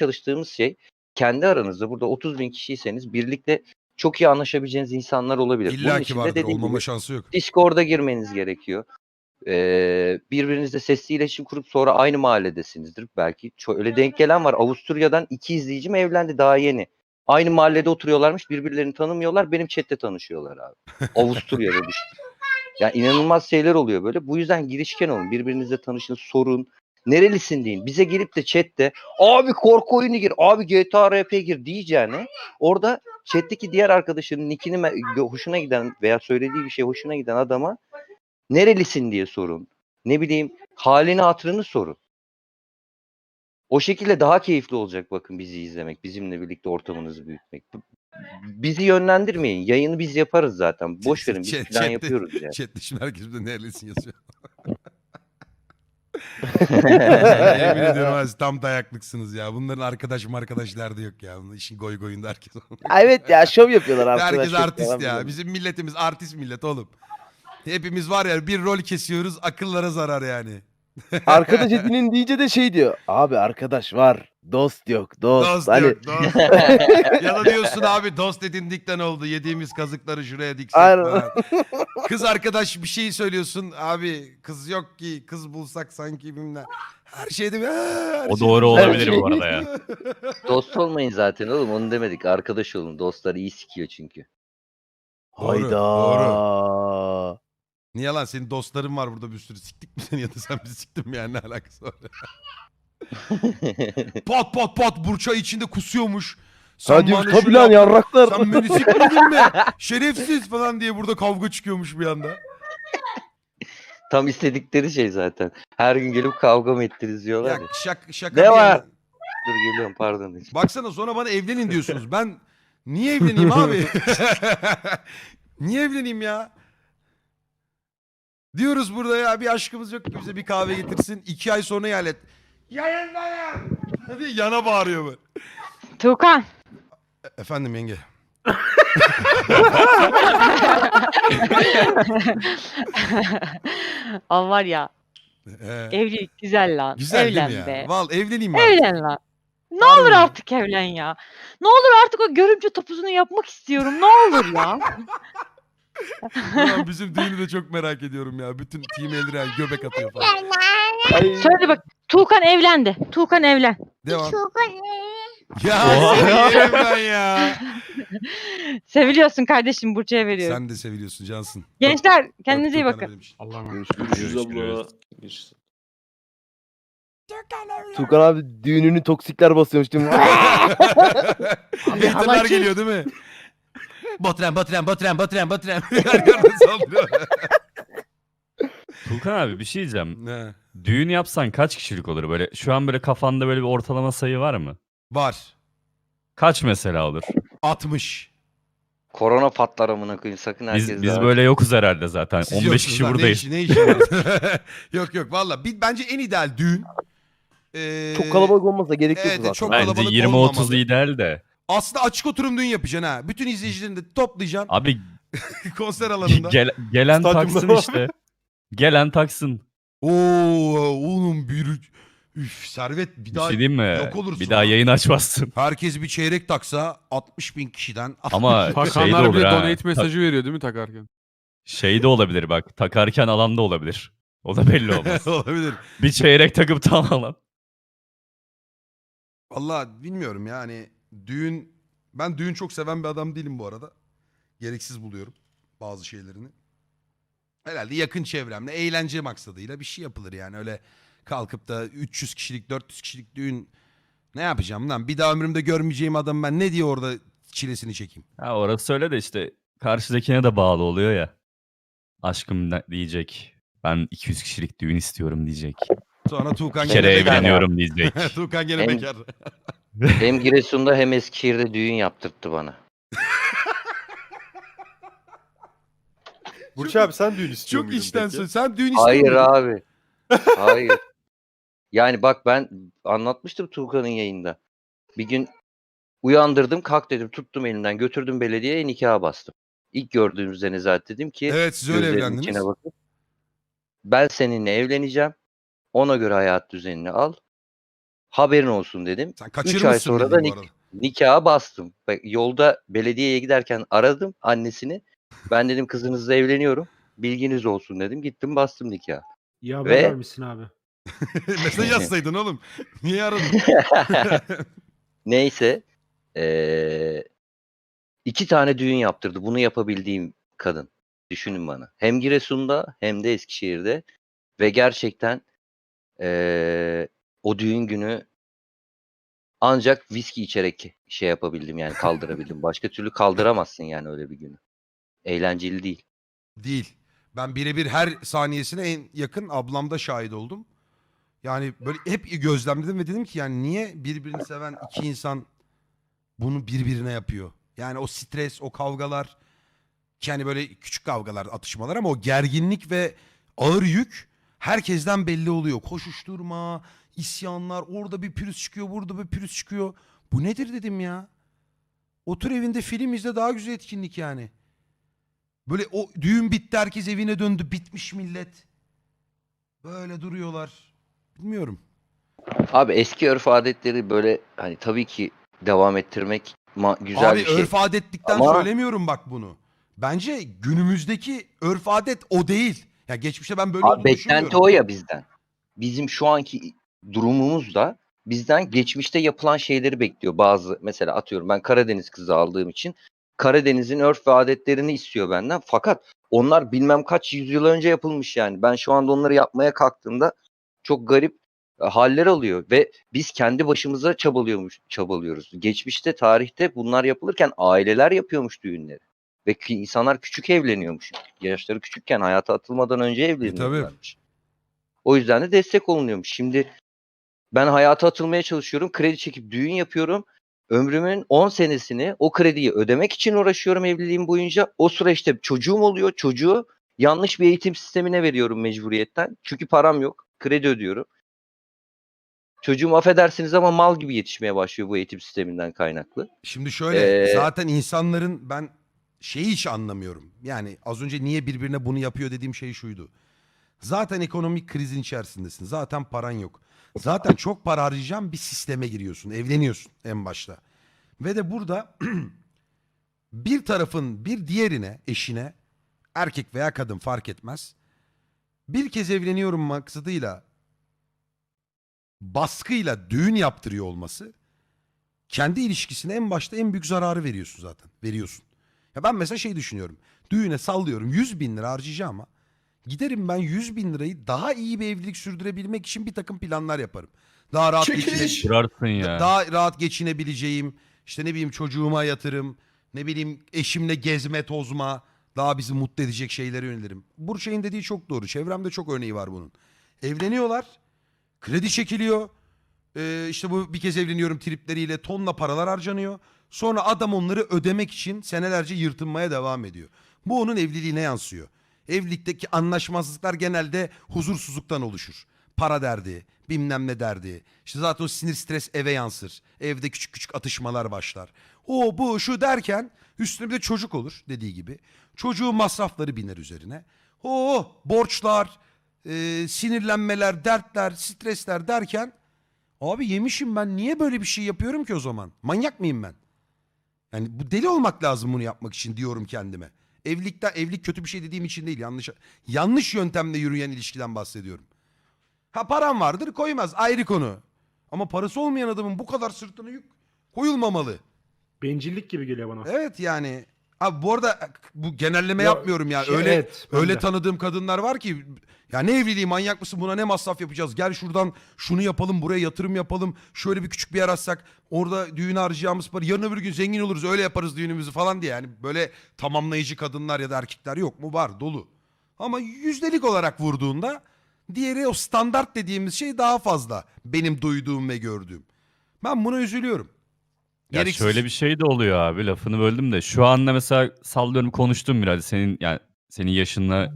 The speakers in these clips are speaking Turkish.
çalıştığımız şey kendi aranızda burada 30 bin kişiyseniz birlikte çok iyi anlaşabileceğiniz insanlar olabilir. İlla için ki de vardır. dediğim Olmama gibi şansı yok. Discord'a girmeniz gerekiyor. Ee, birbirinizle sesli iletişim kurup sonra aynı mahalledesinizdir belki. Öyle denk gelen var. Avusturya'dan iki izleyicim evlendi daha yeni. Aynı mahallede oturuyorlarmış. Birbirlerini tanımıyorlar. Benim chatte tanışıyorlar abi. Avusturya'da düşün. Yani inanılmaz şeyler oluyor böyle. Bu yüzden girişken olun. Birbirinizle tanışın, sorun. Nerelisin deyin. Bize gelip de chatte abi korku oyunu gir, abi GTA RP gir diyeceğine orada chat'teki diğer arkadaşının nickini hoşuna giden veya söylediği bir şey hoşuna giden adama nerelisin diye sorun. Ne bileyim halini hatırını sorun. O şekilde daha keyifli olacak bakın bizi izlemek, bizimle birlikte ortamınızı büyütmek. Bizi yönlendirmeyin. Yayını biz yaparız zaten. Boş verin biz plan yapıyoruz ya. Chat'te şimdi herkes de nerelisin yazıyor. Yemin ediyorum abi, siz tam dayaklıksınız ya. Bunların arkadaş arkadaş derdi yok ya. Bunun işin goy goyunda herkes. Evet ya şov yapıyorlar arkadaşlar. herkes artist ya. Bizim milletimiz artist millet oğlum. Hepimiz var ya bir rol kesiyoruz akıllara zarar yani. Arkadaş edinin deyince de şey diyor. Abi arkadaş var. Dost yok. Dost. Dost hani, yok dost. ya da diyorsun abi dost edindikten oldu. Yediğimiz kazıkları şuraya diksek Aynen. falan. Kız arkadaş bir şey söylüyorsun. Abi kız yok ki kız bulsak sanki bilmem. Her şeyde bir- "Aa, her O şey- doğru olabilir bu arada ya. Dost olmayın zaten oğlum onu demedik. Arkadaş olun. Dostlar iyi sikiyor çünkü. Doğru, Hayda. doğru. Niye lan senin dostların var burada bir sürü siktik mi seni ya da sen bizi siktin mi yani ne alakası var? pat pat pat burça içinde kusuyormuş. Sen diyor bana şunu tabii lan yaptın, yarraklar. Sen beni sikmedin mi? Şerefsiz falan diye burada kavga çıkıyormuş bir anda. Tam istedikleri şey zaten. Her gün gelip kavga mı ettiniz diyorlar Ya ya. şak, şaka Ne bir var? yana. Dur geliyorum pardon. Baksana sonra bana evlenin diyorsunuz. Ben niye evleneyim abi? niye evleneyim ya? Diyoruz burada ya bir aşkımız yok ki bize bir kahve getirsin. iki ay sonra ihalet. Yayınlayın. Hadi yana bağırıyor bu. Tuğkan. Efendim yenge. Al var ya Ee, evlilik güzel lan. güzel Evlen değil mi be. ya? Val evleneyim mi? Evlen lan. Ne olur mi? artık evlen ya. Ne olur artık o görümce topuzunu yapmak istiyorum. Ne olur ya. Ulan bizim düğünü de çok merak ediyorum ya. Bütün team Eldiren göbek atıyor falan. Ay, Söyle bak. Tuğkan evlendi. Tuğkan evlen. Devam. Ya seni yerim ben ya. Seviliyorsun kardeşim Burç'a veriyorum. Sen de seviliyorsun cansın. Gençler kendinize iyi bakın. Allah'ım. Görüşürüz abla. Görüşürüz. Tuğkan abi düğününü toksikler basıyormuş değil mi? Halacı- geliyor değil mi? Botren, botren, botren, botren, botren. Arkadan saldırıyor. Tuğkan abi bir şey diyeceğim. ne? Düğün yapsan kaç kişilik olur böyle? Şu an böyle kafanda böyle bir ortalama sayı var mı? Var. Kaç mesela olur? 60. Korona patlar amına koyayım sakın herkes Biz, biz böyle yokuz herhalde zaten. Siz 15 yoksunuz kişi lan, buradayız. Ne işi, ne işi var? yok yok valla. Bir- Bence en ideal düğün. Ee, Çok kalabalık olmasa gerek yok evet, zaten. çok- Bence kalabalık 20-30 olmamalı. ideal de. Aslında açık oturum düğün yapacaksın ha. Bütün izleyicilerini de toplayacaksın Abi konser alanında. gel- gelen Stadyumda taksın var. işte. Gelen taksın. Oo oğlum bir... Üf servet bir Bir daha... şey diyeyim mi? yok olursun Bir daha ha. yayın açmazsın. Herkes bir çeyrek taksa 60 bin kişiden... Ama şey de Takanlar olur bile ha. donate mesajı veriyor değil mi takarken? Şey de olabilir bak. Takarken alan da olabilir. O da belli olmaz. Olabilir. bir çeyrek takıp tam alan. Valla bilmiyorum yani düğün ben düğün çok seven bir adam değilim bu arada. Gereksiz buluyorum bazı şeylerini. Herhalde yakın çevremle eğlence maksadıyla bir şey yapılır yani öyle kalkıp da 300 kişilik 400 kişilik düğün ne yapacağım lan bir daha ömrümde görmeyeceğim adam ben ne diye orada çilesini çekeyim. Ha orası öyle de işte karşıdakine de bağlı oluyor ya. Aşkım ne- diyecek. Ben 200 kişilik düğün istiyorum diyecek. Sonra Tuğkan Bir gene kere bekar. evleniyorum diyecek. Tuğkan gene bekar. Hem Giresun'da hem Eskişehir'de düğün yaptırttı bana. Burç abi sen düğün istiyor Çok muydun içten peki? Sen düğün istiyor Hayır muydun? abi. Hayır. Yani bak ben anlatmıştım Tuğkan'ın yayında. Bir gün uyandırdım kalk dedim tuttum elinden götürdüm belediyeye nikaha bastım. İlk gördüğümüzde Nezahat dedim ki Evet siz öyle gözlerimin evlendiniz. içine bakıp ben seninle evleneceğim. Ona göre hayat düzenini al. Haberin olsun dedim. Sen 3 kaçırmışsın ay sonra da nik- nikaha bastım. Bak, Yolda belediyeye giderken aradım annesini. Ben dedim kızınızla evleniyorum. Bilginiz olsun dedim. Gittim bastım nikah. Haber Ve- vermişsin abi. Mesaj yazsaydın oğlum. Niye aradın? Neyse. eee, iki tane düğün yaptırdı. Bunu yapabildiğim kadın. Düşünün bana. Hem Giresun'da hem de Eskişehir'de. Ve gerçekten eee, o düğün günü ancak viski içerek şey yapabildim yani kaldırabildim. Başka türlü kaldıramazsın yani öyle bir günü. Eğlenceli değil. Değil. Ben birebir her saniyesine en yakın ablamda şahit oldum. Yani böyle hep gözlemledim ve dedim ki yani niye birbirini seven iki insan bunu birbirine yapıyor? Yani o stres, o kavgalar, yani böyle küçük kavgalar, atışmalar ama o gerginlik ve ağır yük herkesten belli oluyor. Koşuşturma, isyanlar, orada bir pürüz çıkıyor, burada bir pürüz çıkıyor. Bu nedir dedim ya. Otur evinde film izle daha güzel etkinlik yani. Böyle o düğün bitti herkes evine döndü bitmiş millet. Böyle duruyorlar. Bilmiyorum. Abi eski örf adetleri böyle hani tabii ki devam ettirmek ma- güzel Abi bir şey. örf adetlikten Ama- söylemiyorum bak bunu. Bence günümüzdeki örf adet o değil. Ya geçmişte ben böyle Abi olduğunu beklenti düşünmüyorum. o ya bizden. Bizim şu anki durumumuz da bizden geçmişte yapılan şeyleri bekliyor. Bazı mesela atıyorum ben Karadeniz kızı aldığım için Karadeniz'in örf ve adetlerini istiyor benden. Fakat onlar bilmem kaç yüzyıl önce yapılmış yani. Ben şu anda onları yapmaya kalktığımda çok garip e, haller alıyor ve biz kendi başımıza çabalıyormuş çabalıyoruz. Geçmişte tarihte bunlar yapılırken aileler yapıyormuş düğünleri ve insanlar küçük evleniyormuş. Yaşları küçükken hayata atılmadan önce evleniyorlarmış. O yüzden de destek olunuyormuş. Şimdi ben hayata atılmaya çalışıyorum. Kredi çekip düğün yapıyorum. Ömrümün 10 senesini o krediyi ödemek için uğraşıyorum evliliğim boyunca. O süreçte çocuğum oluyor. Çocuğu yanlış bir eğitim sistemine veriyorum mecburiyetten. Çünkü param yok. Kredi ödüyorum. Çocuğum affedersiniz ama mal gibi yetişmeye başlıyor bu eğitim sisteminden kaynaklı. Şimdi şöyle Ee, zaten insanların ben şeyi hiç anlamıyorum. Yani az önce niye birbirine bunu yapıyor dediğim şey şuydu. Zaten ekonomik krizin içerisindesin. Zaten paran yok. Zaten çok para harcayacağın bir sisteme giriyorsun. Evleniyorsun en başta. Ve de burada bir tarafın bir diğerine, eşine, erkek veya kadın fark etmez. Bir kez evleniyorum maksadıyla baskıyla düğün yaptırıyor olması kendi ilişkisine en başta en büyük zararı veriyorsun zaten. Veriyorsun. Ya ben mesela şey düşünüyorum. Düğüne sallıyorum 100 bin lira harcayacağım ama giderim ben 100 bin lirayı daha iyi bir evlilik sürdürebilmek için bir takım planlar yaparım. Daha rahat geçine- Kurarsın ya. daha rahat geçinebileceğim, işte ne bileyim çocuğuma yatırım, ne bileyim eşimle gezme tozma, daha bizi mutlu edecek şeylere yönelirim. Burçay'ın dediği çok doğru. Çevremde çok örneği var bunun. Evleniyorlar, kredi çekiliyor, ee, işte bu bir kez evleniyorum tripleriyle tonla paralar harcanıyor. Sonra adam onları ödemek için senelerce yırtınmaya devam ediyor. Bu onun evliliğine yansıyor. Evlilikteki anlaşmazlıklar genelde huzursuzluktan oluşur. Para derdi, bilmem ne derdi. İşte zaten o sinir stres eve yansır. Evde küçük küçük atışmalar başlar. O bu şu derken üstüne bir de çocuk olur dediği gibi. Çocuğun masrafları biner üzerine. O borçlar, e, sinirlenmeler, dertler, stresler derken Abi yemişim ben niye böyle bir şey yapıyorum ki o zaman? Manyak mıyım ben? Yani bu deli olmak lazım bunu yapmak için diyorum kendime. Evlilikten evlilik kötü bir şey dediğim için değil. Yanlış yanlış yöntemle yürüyen ilişkiden bahsediyorum. Ha param vardır koymaz ayrı konu. Ama parası olmayan adamın bu kadar sırtına yük koyulmamalı. Bencillik gibi geliyor bana. Evet yani. Abi bu arada bu genelleme Ya, yapmıyorum ya. şey, öyle evet, öyle de. tanıdığım kadınlar var ki ya ne evliliği manyak mısın buna ne masraf yapacağız? Gel şuradan şunu yapalım buraya yatırım yapalım. Şöyle bir küçük bir yer açsak orada düğün harcayacağımız para yarın öbür gün zengin oluruz öyle yaparız düğünümüzü falan diye. Yani böyle tamamlayıcı kadınlar ya da erkekler yok mu? Var dolu. Ama yüzdelik olarak vurduğunda diğeri o standart dediğimiz şey daha fazla benim duyduğum ve gördüğüm. Ben buna üzülüyorum. Ya Gereksiz- şöyle bir şey de oluyor abi lafını böldüm de şu anda mesela sallıyorum konuştum biraz senin yani senin yaşınla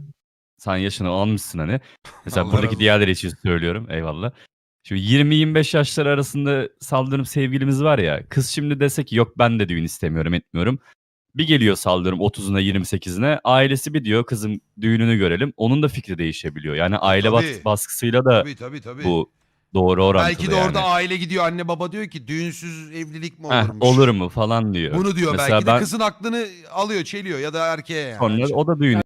sen yaşını almışsın hani. Mesela Allah buradaki razı diğerleri için söylüyorum eyvallah. Şimdi 20-25 yaşlar arasında sallıyorum sevgilimiz var ya kız şimdi dese ki yok ben de düğün istemiyorum etmiyorum. Bir geliyor sallıyorum 30'una 28'ine ailesi bir diyor kızım düğününü görelim onun da fikri değişebiliyor. Yani aile bas- tabii. baskısıyla da Tabii tabii tabii. bu doğru orantılı Belki de yani. orada aile gidiyor anne baba diyor ki düğünsüz evlilik mi Heh, olurmuş? olur mu falan diyor. Bunu diyor Mesela belki de ben- kızın aklını alıyor çeliyor ya da erkeğe yani. Sonra o da düğün